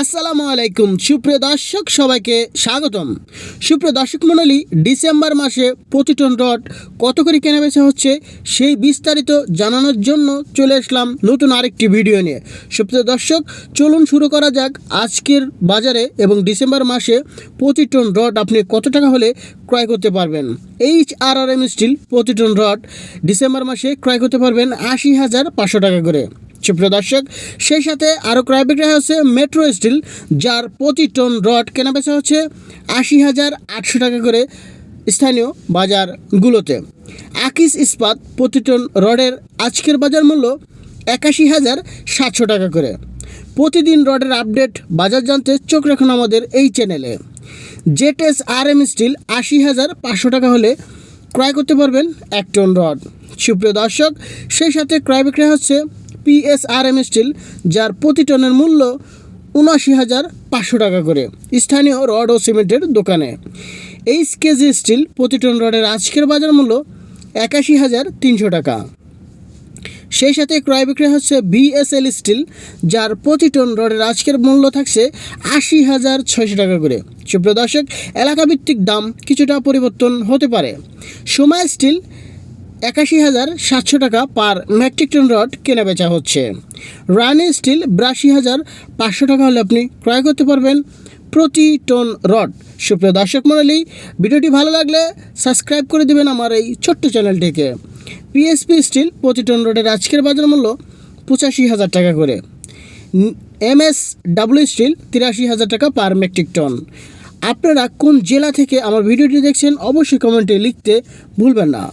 আসসালামু আলাইকুম, সুপ্রিয় দর্শক, সবাইকে স্বাগতম। সুপ্রিয় দর্শক মণ্ডলী, ডিসেম্বর মাসে প্রতি টন রড কত করে কেনা বেচা হচ্ছে সেই বিস্তারিত জানানোর জন্য চলে আসলাম নতুন আরেকটি ভিডিও নিয়ে। সুপ্রিয় দর্শক, চলুন শুরু করা যাক আজকের বাজারে এবং ডিসেম্বর মাসে প্রতি টন রড আপনি কত টাকা হলে ক্রয় করতে পারবেন। H R R M steel প্রতি টন রড ডিসেম্বর মাসে ক্রয় করতে পারবেন আশি হাজার পাঁচশো টাকা করে। সুপ্রিয় দর্শক, সেই সাথে আরও ক্রয় বিক্রয় হচ্ছে মেট্রো স্টিল যার প্রতি টন রড কেনা বেচা হচ্ছে আশি হাজার আটশো টাকা করে স্থানীয় বাজারগুলোতে। আকিস ইস্পাত প্রতি টন রডের আজকের বাজার মূল্য একাশি হাজার সাতশো টাকা করে। প্রতিদিন রডের আপডেট, বাজার জানতে চোখ রাখুন আমাদের এই চ্যানেলে। জেটেস আর এম স্টিল আশি হাজার পাঁচশো টাকা হলে ক্রয় করতে পারবেন এক টন রড। সুপ্রিয় দর্শক, সেই সাথে ক্রয় বিক্রয় হচ্ছে পিএসআরএম স্টিল যার প্রতি টনের মূল্য উনআশি হাজার পাঁচশো টাকা করে, স্থানীয় রড ও সিমেন্টের দোকানে। এইচ কেজি স্টিল প্রতি টন রডের আজকের বাজার মূল্য একাশি হাজার তিনশো টাকা। সেই সাথে ক্রয় বিক্রয় হচ্ছে বিএসএল স্টিল যার প্রতি টন রডের আজকের মূল্য থাকছে আশি হাজার ছয়শো টাকা করে। সুপ্রিয় দর্শক, এলাকাভিত্তিক দাম কিছুটা পরিবর্তন হতে পারে। সময় স্টিল একাশি হাজার সাতশো টাকা পার মেট্রিক টন রড কেনা বেচা হচ্ছে। রানি স্টিল বিরাশি হাজার পাঁচশো টাকা হলে আপনি ক্রয় করতে পারবেন প্রতি টন রড। সুপ্রিয় দর্শক মণ্ডলী, ভিডিওটি ভালো লাগলে সাবস্ক্রাইব করে দেবেন আমার এই ছোট্ট চ্যানেলটিকে। পিএসপি স্টিল প্রতি টন রডের আজকের বাজার মূল্য পঁচাশি হাজার টাকা করে। এম এস ডাব্লিউ স্টিল তিরাশি হাজার টাকা পার মেট্রিক টন। আপনারা কোন জেলা থেকে আমার ভিডিওটি দেখছেন অবশ্যই কমেন্টে লিখতে ভুলবেন না।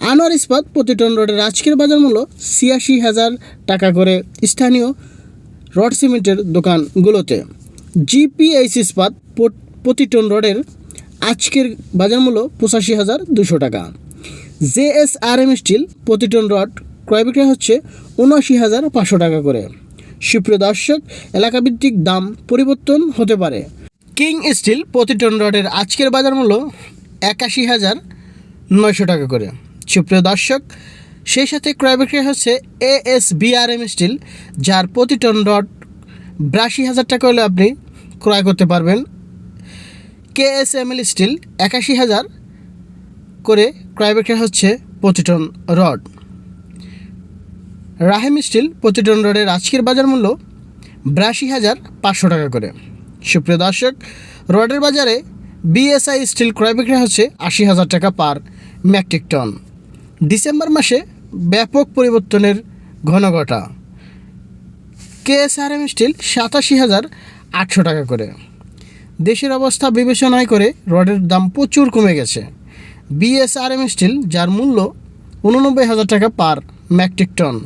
আনোয়ার ইস্পাত প্রতি টন রডের আজকের বাজার মূল্য ছিয়াশি হাজার টাকা করে স্থানীয় রড সিমেন্টের দোকানগুলোতে। জিপিএইচ ইস্পাত প্রতি টন রডের আজকের বাজার মূল্য পঁচাশি হাজার দুশো টাকা। জেএসআরএম স্টিল প্রতি টন রড ক্রয় বিক্রয় হচ্ছে উনআশি হাজার পাঁচশো টাকা করে। সুপ্রিয় দর্শক, এলাকাভিত্তিক দাম পরিবর্তন হতে পারে। কিং স্টিল প্রতি টন রডের আজকের বাজার মূল্য একাশি হাজার নয়শো টাকা করে। সুপ্রিয় দর্শক, সেই সাথে ক্রয় বিক্রয় হচ্ছে এ এস বিআরএম স্টিল যার প্রতি টন রড বিরাশি হাজার টাকা হলে আপনি ক্রয় করতে পারবেন। K S M L steel একাশি হাজার করে ক্রয় বিক্রয় হচ্ছে প্রতি টন রড। রাহেম স্টিল প্রতি টন রডের আজকের বাজার মূল্য বিরাশি হাজার পাঁচশো টাকা করে। সুপ্রিয় দর্শক, রডের বাজারে বিএসআই স্টিল ক্রয় বিক্রয় হচ্ছে আশি হাজার টাকা পার মেট্রিক টন। ডিসেম্বর মাসে ব্যাপক পরিবর্তনের ঘন ঘনঘটা। কেএসআরএম স্টিল সাতাশি হাজার আটশো টাকা করে। দেশের অবস্থা বিবেচনায় করে রডের দাম প্রচুর কমে গেছে। বিএসআরএম স্টিল, যার মূল্য উননব্বই হাজার টাকা per metric ton.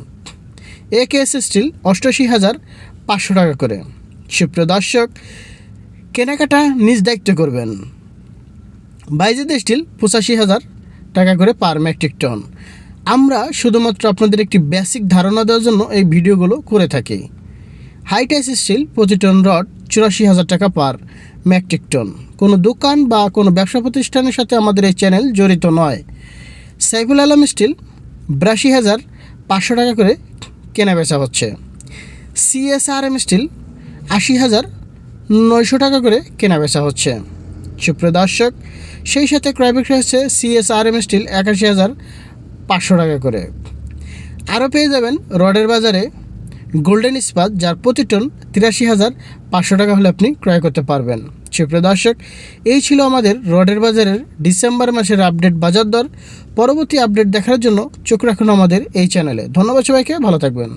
AKS steel অষ্টাশি হাজার পাঁচশো টাকা করে। সুপ্রিয় দর্শক, কেনাকাটা নিজ দায়িত্ব করবেন। বাইজেদ স্টিল, পঁচাশি হাজার টাকা করে পার মেট্রিক টন আমরা শুধুমাত্র আপনাদের একটি বেসিক ধারণা দেওয়ার জন্য এই ভিডিওগুলো করে থাকি। হাইটাইস স্টিল প্রতি টন রড চুরাশি হাজার টাকা পার মেট্রিক টন কোনো দোকান বা কোনো ব্যবসা প্রতিষ্ঠানের সাথে আমাদের এই চ্যানেল জড়িত নয়। সাইফুল আলম স্টিল বিরাশি হাজার পাঁচশো টাকা করে কেনা বেচা হচ্ছে। সিএসআরএম স্টিল আশি হাজার নয়শো টাকা করে কেনা বেচা হচ্ছে। সুপ্রিয় দর্শক সেই সাথে ক্রয় বিক্রয় হচ্ছে সিএসআরএম স্টিল একাশি হাজার পাঁচশো টাকা করে। আরও পেয়ে যাবেন রডের বাজারে গোল্ডেন ইস্পাত যার প্রতি টন তিরাশি হাজার পাঁচশো টাকা হলে আপনি ক্রয় করতে পারবেন। সুপ্রিয় দর্শক এই ছিল আমাদের রডের বাজারের ডিসেম্বর মাসের আপডেট বাজার দর। পরবর্তী আপডেট দেখার জন্য চোখ রাখুন আমাদের এই চ্যানেলে। ধন্যবাদ সবাইকে, ভালো থাকবেন।